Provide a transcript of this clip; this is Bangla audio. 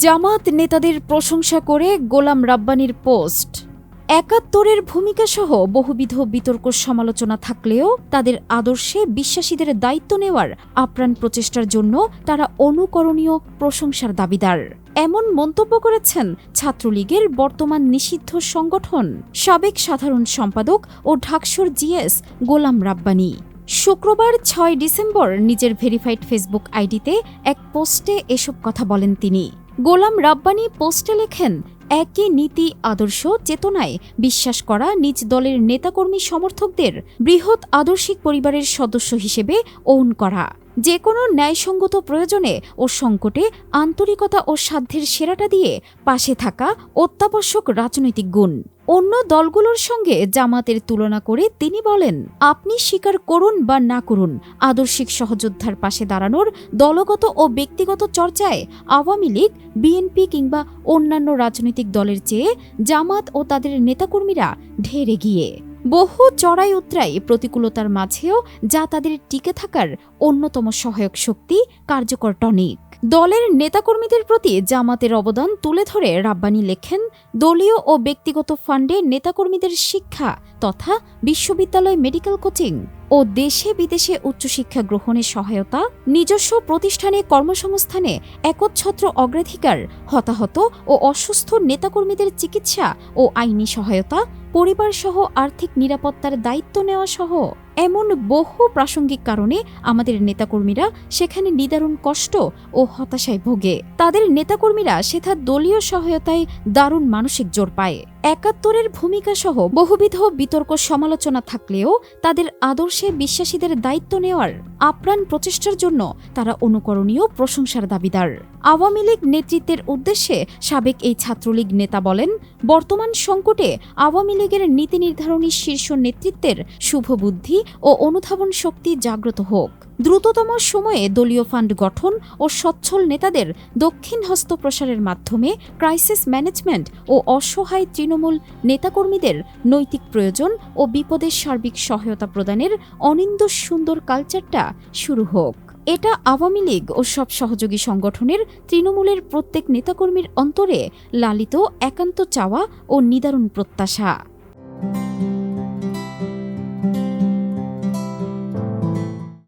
জামাত নেতাদের প্রশংসা করে গোলাম রাব্বানির পোস্ট। একাত্তরের ভূমিকা সহ বহুবিধ বিতর্ক সমালোচনা থাকলেও তাদের আদর্শে বিশ্বাসীদের দায়িত্ব নেওয়ার আপ্রাণ প্রচেষ্টার জন্য তারা অনুকরণীয় প্রশংসার দাবিদার। এমন মন্তব্য করেছেন ছাত্রলীগের বর্তমান নিষিদ্ধ সংগঠন, সাবেক সাধারণ সম্পাদক ও ঢাকসুর জিএস গোলাম রাব্বানি। শুক্রবার ছয় ডিসেম্বর নিজের ভেরিফাইড ফেসবুক আইডিতে এক পোস্টে এসব কথা বলেন তিনি। গোলাম রাব্বানি পোস্টে লেখেন, একই নীতি, আদর্শ, চেতনায় বিশ্বাস করা নিজ দলের নেতাকর্মী সমর্থকদের বৃহৎ আদর্শিক পরিবারের সদস্য হিসেবে ওন করা। যে কোনো ন্যায়সঙ্গত প্রয়োজনে ও সংকটে আন্তরিকতা ও সাধ্যের সেরাটা দিয়ে পাশে থাকা অত্যাবশ্যক রাজনৈতিক গুণ। অন্য দলগুলোর সঙ্গে জামাতের তুলনা করে তিনি বলেন, আপনি স্বীকার করুন বা না করুন, আদর্শিক সহযোদ্ধার পাশে দাঁড়ানোর দলগত ও ব্যক্তিগত চর্চায় আওয়ামী লীগ, বিএনপি কিংবা অন্যান্য রাজনৈতিক দলের চেয়ে জামাত ও তাদের নেতাকর্মীরা ঢের এগিয়ে। বহু চড়াই উতরাই প্রতিকূলতার মাঝেও যা তাদের টিকে থাকার অন্যতম সহায়ক শক্তি কার্যকর টনিক। দলের নেতাকর্মীদের প্রতি জামাতের অবদান তুলে ধরে রাব্বানি লেখেন, দলীয় ও ব্যক্তিগত ফান্ডে নেতাকর্মীদের শিক্ষা তথা বিশ্ববিদ্যালয় মেডিকেল কোচিং ও দেশে বিদেশে উচ্চশিক্ষা গ্রহণে সহায়তা, নিজস্ব প্রতিষ্ঠানে কর্মসংস্থানে একচ্ছত্র অগ্রাধিকার, হতাহত ও অসুস্থ নেতাকর্মীদের চিকিৎসা ও আইনি সহায়তা, পরিবারসহ আর্থিক নিরাপত্তার দায়িত্ব নেওয়া সহ এমন বহু প্রাসঙ্গিক কারণে আমাদের নেতাকর্মীরা সেখানে নিদারুণ কষ্ট ও হতাশায় ভোগে। তাদের নেতাকর্মীরা সেথা দলীয় সহায়তায় দারুণ মানসিক জোর পায়। একাত্তরের ভূমিকা সহ বহুবিধ বিতর্ক সমালোচনা থাকলেও তাদের আদর্শে বিশ্বাসীদের দায়িত্ব নেওয়ার আপ্রাণ প্রচেষ্টার জন্য তারা অনুকরণীয় প্রশংসার দাবিদার। আওয়ামী লীগ নেতৃত্বের উদ্দেশ্যে সাবেক এই ছাত্রলীগ নেতা বলেন, বর্তমান সংকটে আওয়ামী লীগের নীতি নির্ধারণী শীর্ষ নেতৃত্বের শুভবুদ্ধি ও অনুধাবন শক্তি জাগ্রত হোক। দ্রুততম সময়ে দলীয় ফান্ড গঠন ও সচ্ছল নেতাদের দক্ষিণ হস্ত প্রসারের মাধ্যমে ক্রাইসিস ম্যানেজমেন্ট ও অসহায় তৃণমূল নেতাকর্মীদের নৈতিক প্রয়োজন ও বিপদের সার্বিক সহায়তা প্রদানের অনিন্দ সুন্দর কালচারটা শুরু হোক। এটা আওয়ামী লীগ ও সব সহযোগী সংগঠনের তৃণমূলের প্রত্যেক নেতাকর্মীর অন্তরে লালিত একান্ত চাওয়া ও নিদারুণ প্রত্যাশা।